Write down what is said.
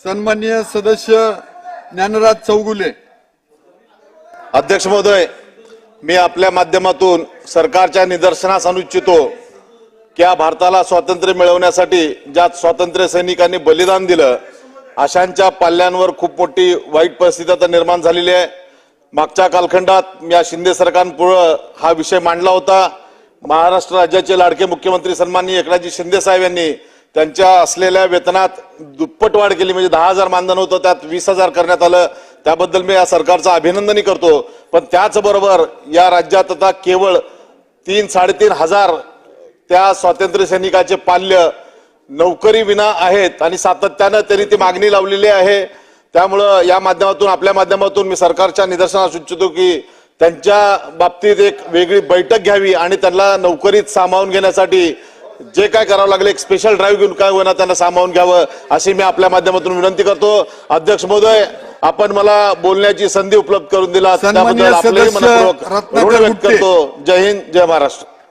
सन्माननीय सदस्य ज्ञानराज चौगुले. अध्यक्ष महोदय मी आपल्या माध्यमातून सरकारच्या निदर्शनास आणू इच्छितो की या भारताला स्वातंत्र्य मिळवण्यासाठी ज्या स्वातंत्र्य सैनिकांनी बलिदान दिलं अशांच्या पाल्यांवर खूप मोठी वाईट परिस्थिती आता निर्माण झालेली आहे. मागच्या कालखंडात या शिंदे सरकारपुढं हा विषय मांडला होता. महाराष्ट्र राज्याचे लाडके मुख्यमंत्री सन्माननीय एकनाथजी शिंदे साहेब यांनी त्यांच्या असलेल्या वेतनात दुप्पट वाढ केली. म्हणजे दहा हजार मानधन होतं त्यात वीस हजार करण्यात आलं. त्याबद्दल मी या सरकारचं अभिनंदनही करतो. पण त्याचबरोबर या राज्यात आता केवळ तीन साडेतीन हजार त्या स्वातंत्र्य सैनिकाचे पाल्य नोकरी विना आहेत आणि सातत्यानं तरी ती मागणी लावलेली आहे. त्यामुळं या माध्यमातून आपल्या माध्यमातून मी सरकारच्या निदर्शनास इच्छितो की त्यांच्या बाबतीत एक वेगळी बैठक घ्यावी आणि त्यांना नोकरीत सामावून घेण्यासाठी जे काय करावं लागलं एक स्पेशल ड्राईव्ह घेऊन काय होईना त्यांना सामावून घ्यावं अशी मी आपल्या माध्यमातूून विनंती करतो. अध्यक्ष महोदय आपण मला बोलण्याची संधी उपलब्ध करून दिला त्याबद्दल सदस्य मनपूर्वक ऋण व्यक्त. करतो. जय हिंद जय महाराष्ट्र.